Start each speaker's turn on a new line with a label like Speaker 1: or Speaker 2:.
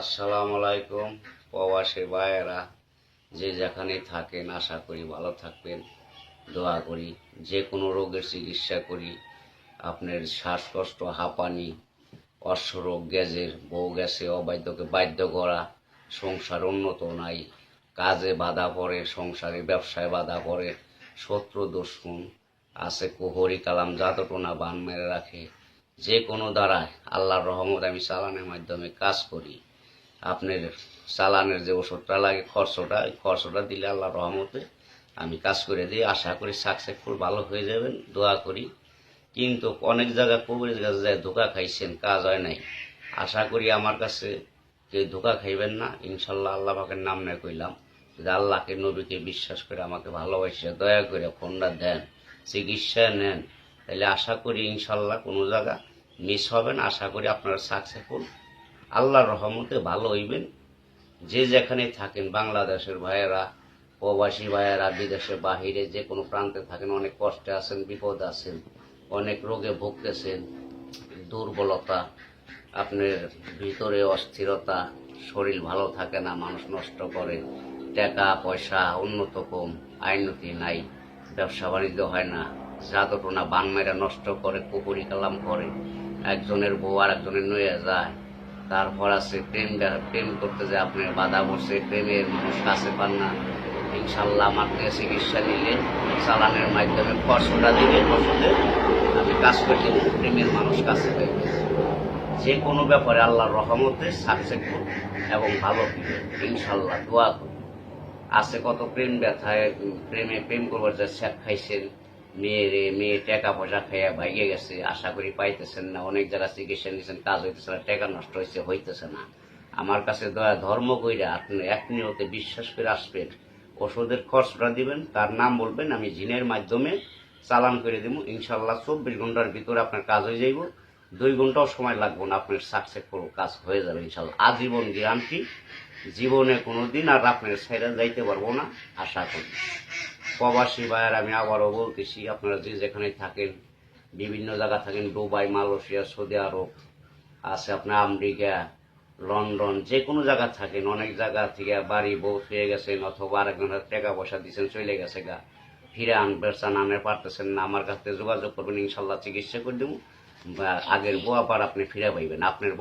Speaker 1: আসসালামু আলাইকুম প্রবাসী ভাইয়েরা। যে যেখানে থাকেন, আশা করি ভালো থাকবেন। দোয়া করি, যে কোনো রোগের চিকিৎসা করি। আপনার শ্বাসকষ্ট, হাঁপানি অশ্বরোগ গ্যাজের বউ গ্যাসে অবাধ্যকে বাধ্য করা, সংসার উন্নত নাই, কাজে বাধা পড়ে, সংসারে ব্যবসায় বাধা পড়ে, শত্রু দুশ্মন আছে, কুহরি কালাম জাতটনা বান মেরে রাখে। যে কোনো দ্বারায় আল্লাহর রহমত আমি চালানের মাধ্যমে কাজ করি। আপনার চালানের যে ওষুধটা লাগে, খরচটা ওই খরচটা দিলে আল্লাহর রহমতে আমি কাজ করে দিই। আশা করি সাকসেসফুল ভালো হয়ে যাবেন। দোয়া করি। কিন্তু অনেক জায়গায় কবির কাছে যায়, ধোকা খাইছেন, কাজ হয় নাই। আশা করি আমার কাছে কেউ ধোকা খাইবেন না। ইনশাল্লাহ আল্লাহ পাকের নাম নিয়ে কইলাম। যে আল্লাহকে, নবীকে বিশ্বাস করে আমাকে ভালোবাসে, দয়া করে ফোনটা দেন, চিকিৎসা নেন, তাহলে আশা করি ইনশাল্লাহ কোনো জায়গা মিস হবেন। আশা করি আপনারা সাকসেসফুল আল্লাহর রহমতে ভালো হইবেন। যে যেখানে থাকেন, বাংলাদেশের ভাইয়েরা, প্রবাসী ভাইয়েরা, বিদেশে, বাহিরে, যে কোনো প্রান্তে থাকেন, অনেক কষ্টে আছেন, বিপদ আছেন, অনেক রোগে ভুগতেছেন, দুর্বলতা, আপনার ভিতরে অস্থিরতা, শরীর ভালো থাকে না, মানুষ নষ্ট করে, টাকা, পয়সা, উন্নত কম আইনতি নাই, ব্যবসা বাণিজ্য হয় না, জাদটনা বান নষ্ট করে, কুকুরি কালাম করে, একজনের বউ আর একজনের নয়ে যায় তারপর আছে প্রেম প্রেম করতে যে আপনি বাধা বসে প্রেমের মানুষ কাছে পান না। ইনশাল্লাহ আমার থেকে চিকিৎসা নিলে, চালানের মাধ্যমে ফসলটা দিলে ফসলে আমি কাজ করতে প্রেমের মানুষ কাছে গেছে যে কোনো ব্যাপারে আল্লাহর রহমতে সাকসেসফুল এবং ভালো ইনশাল্লাহ দোয়া আছে কত প্রেম ব্যথায়, প্রেমে প্রেম করবার যে শেখ খাইছেন মেয়েরে, মেয়ে টাকা পয়সা খাইয়া ভাইগে গেছে, আশা করি পাইতেছেন না, অনেক জায়গা চিকিৎসা নিয়েছেন কাজ হইতেছে না, টাকা নষ্ট হয়েছে হইতেছে না। আমার কাছে দয়া, ধর্ম কইরা আপনি, এক নিয়তে বিশ্বাস করে আসবেন, ওষুধের খরচটা দিবেন, তার নাম বলবেন, আমি জিনের মাধ্যমে চালান করে দেবো ইনশাল্লাহ চব্বিশ ঘণ্টার ভিতরে আপনার কাজ হয়ে যাইব, দুই ঘন্টাও সময় লাগবে না, আপনার সাকসেসফুল কাজ হয়ে যাবে ইনশাল্লাহ আজীবন গ্যারান্টি, জীবনে কোনো দিন আর আপনার ছেড়ে যাইতে পারব না, আশা করি। প্রবাসী ভাইয়ের, আমি আবারও বলতেছি, আপনারা যে যেখানে থাকেন, বিভিন্ন জায়গা থাকেন, দুবাই, মালয়েশিয়া, সৌদি আরব, আছে আপনার আমেরিকা, লন্ডন, যে কোনো জায়গা থাকেন, অনেক জায়গা থেকে বাড়ি বউ শুয়ে গেছেন অথবা আরেকজনের টাকা পয়সা দিচ্ছেন চলে গেছে গা। ফিরে আন বেরসান আনে পারতেছেন না, আমার কাছে যোগাযোগ করবেন, ইনশাল্লাহ চিকিৎসা করে দেবো। আগের বউ আবার আপনি ফিরে পাইবেন, আপনার